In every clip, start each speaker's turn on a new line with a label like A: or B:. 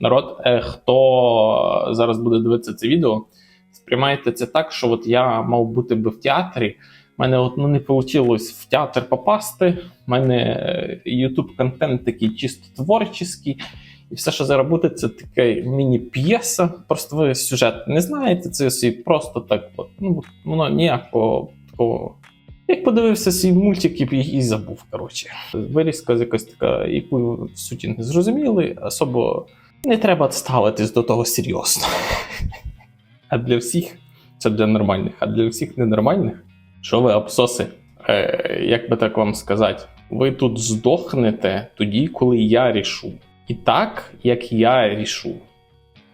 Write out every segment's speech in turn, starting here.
A: Народ, е, хто зараз буде дивитися це відео, сприймайте це так, що от я мав бути би в театрі. У мене от, ну, не вийшло в театр попасти. У мене е, YouTube контент такий чисто творчий. І все, що буде, це така міні-п'єса. Просто ви сюжет не знаєте, це всі просто так. От, ну, воно ніякого такого. Як подивився свій мультик і, і забув. Коротше. Вирізка якась така, яку в суті не зрозуміли, особо не треба ставитись до того серйозно. А для всіх це для нормальних, а для всіх ненормальних, що ви абсоси? Е, як би так вам сказати, ви тут здохнете тоді, коли я рішу. І так, як я рішу.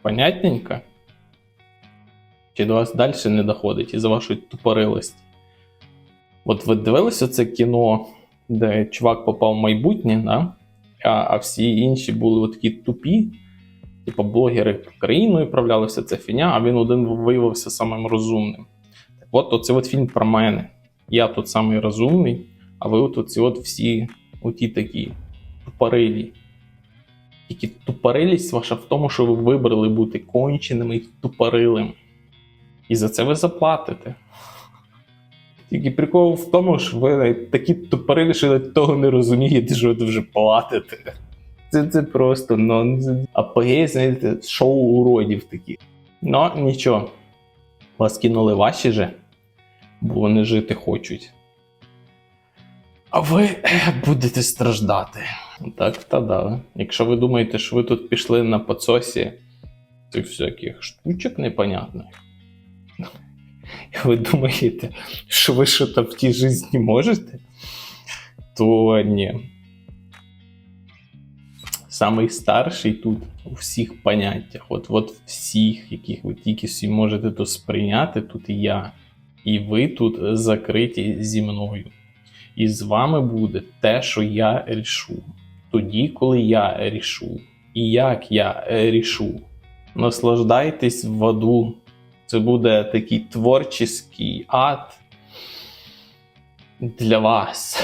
A: Понятненько? Чи до вас далі не доходить із-за вашої тупорилості? От ви дивилися це кіно, де чувак попав в майбутнє, да? а, а всі інші були такі тупі, типу блогери країною управлялися, це фіня, а він один виявився самим розумним. Так от оце от фільм про мене. Я тут самий розумний, а ви от оці от всі оті такі тупорилі. Тільки тупорилість ваша в тому, що ви вибрали бути конченим і тупорилим. І за це ви заплатите. Тільки прикол в тому, що ви такі тупорилі, що того не розумієте, що ви вже платите. Це, це просто нонсенс. Апогей, знаєте, шоу уродів такі. Ну, нічого. Вас кинули ваші же, бо вони жити хочуть. А ви будете страждати. Так, та да. Якщо ви думаєте, що ви тут пішли на подсосі цих всяких штучок непонятних, і ви думаєте, що ви що то в тій житті можете, то ні. Самий старший тут у всіх поняттях, от, от всіх, яких ви тільки всі можете то сприйняти, тут і я. І ви тут закриті зі мною. І з вами буде те, що я рішу. Тоді, коли я рішу. І як я рішу. Наслаждайтесь в аду. Це буде такий творчий ад для вас.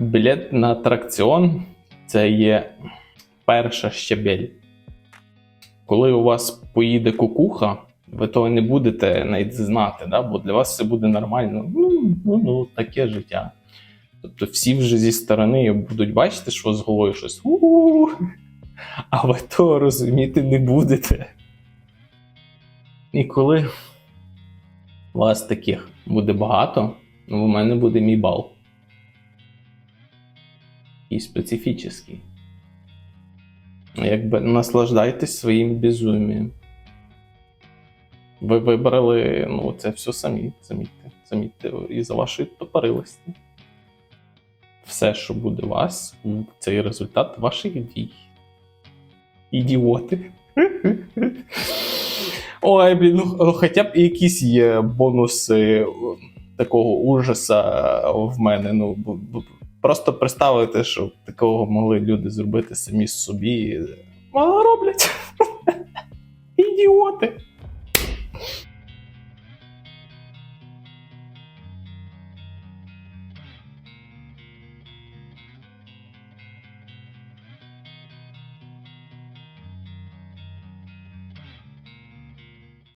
A: Білет на атракціон це є перша щебель. Коли у вас поїде кукуха, ви того не будете навіть знати, да? бо для вас все буде нормально. Ну, ну, таке життя. Тобто всі вже зі сторони будуть бачити, що з головою щось у а ви того розуміти не будете. І коли вас таких буде багато, ну, у мене буде мій бал. І специфічний. Якби наслаждайтесь своїм безумієм. Ви вибрали ну, це все самі, замітьте, замітьте, і за вашої топорилості. Все, що буде у вас, це результат ваших дій. Ідіоти. Ой, блін, ну хоча б якісь є бонуси такого ужаса в мене. Ну, просто представити, що такого могли люди зробити самі собі. А роблять. Ідіоти.